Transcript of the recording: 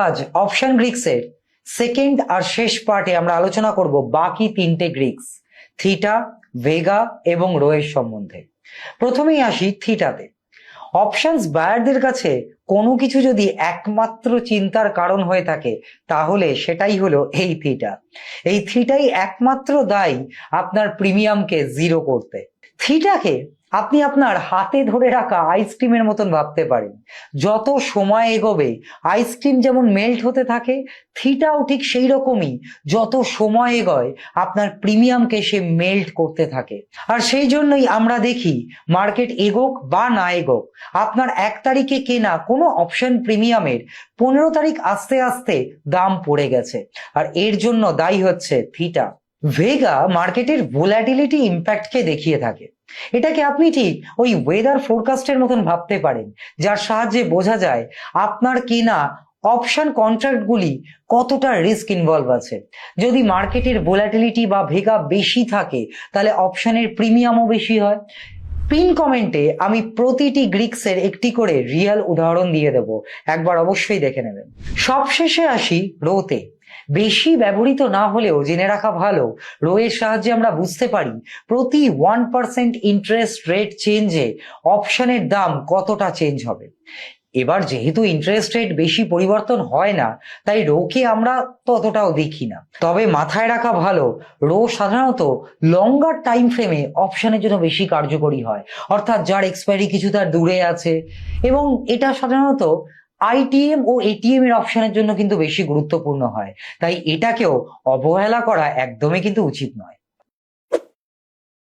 আজ option গ্রিক্সের second আর শেষ পার্টে আমরা আলোচনা করব বাকি তিনটে গ্রিক্স, থিটা, ভেগা এবং রোয়ের সম্বন্ধে। প্রথমেই আসি থিটাতে। অপশনস বায়ারদের কাছে কোনো কিছু যদি একমাত্র চিন্তার কারণ হয়ে থাকে, তাহলে সেটাই হলো এই থিটা এই থিটাই একমাত্র দায়ী আপনার প্রিমিয়ামকে জিরো করতে। থিটাকে আপনি আপনার হাতে ধরে রাখা আইসক্রিমের মতন ভাবতে পারেন। যত সময় এগোবে আইসক্রিম যেমন মেল্ট হতে থাকে থিটাও ঠিক সেই রকমই। যত সময় এগোয়, আপনার প্রিমিয়ামকে সে মেল্ট করতে থাকে। আর সেই জন্যই আমরা দেখি মার্কেট এগোক বা না এগোক, আপনার এক তারিখে কেনা কোনো অপশন প্রিমিয়ামের পনেরো তারিখ আস্তে আস্তে দাম পড়ে গেছে। আর এর জন্য দায়ী হচ্ছে থিটা। ভেগা মার্কেটের ভোলাটিলিটি ইম্প্যাক্টকে দেখিয়ে থাকে। এটাকে আপনি ঠিক ওই ওয়েদার ফোরকাস্টের মতন ভাবতে পারেন, যার সাহায্যে বোঝা যায় আপনার কেনা অপশন কন্ট্রাক্টগুলি কতটা রিস্ক ইনভলভ আছে। যদি মার্কেটের ভোলাটিলিটি বা ভেগা বেশি থাকে, তাহলে অপশনের প্রিমিয়ামও বেশি হয়। পিন কমেন্টে আমি প্রতিটি গ্রিক্সের একটি করে রিয়েল উদাহরণ দিয়ে দেব। একবার অবশ্যই দেখে নেবেন। সবশেষে আসি রোতে। বেশি ব্যবহৃত না হলেও জেনে রাখা ভালো রো এর সাহায্যে আমরা বুঝতে পারি প্রতি ওয়ান পার্সেন্ট ইন্টারেস্ট রেট চেঞ্জে অপশনের দাম কতটা চেঞ্জ হবে। এবার যেহেতু ইন্টারেস্ট রেট বেশি পরিবর্তন হয় না, তাই রোকে আমরা ততটাও দেখি না। তবে মাথায় রাখা ভালো, রো সাধারণত লঙ্গার টাইম ফ্রেমে অপশনের জন্য বেশি কার্যকরী হয়। অর্থাৎ যার এক্সপায়ারি কিছু তার দূরে আছে। এবং এটা সাধারণত আইটিএম ও এটিএম এর অপশনের জন্য কিন্তু বেশি গুরুত্বপূর্ণ হয়। তাই এটাকেও অবহেলা করা একদমই কিন্তু উচিত নয়।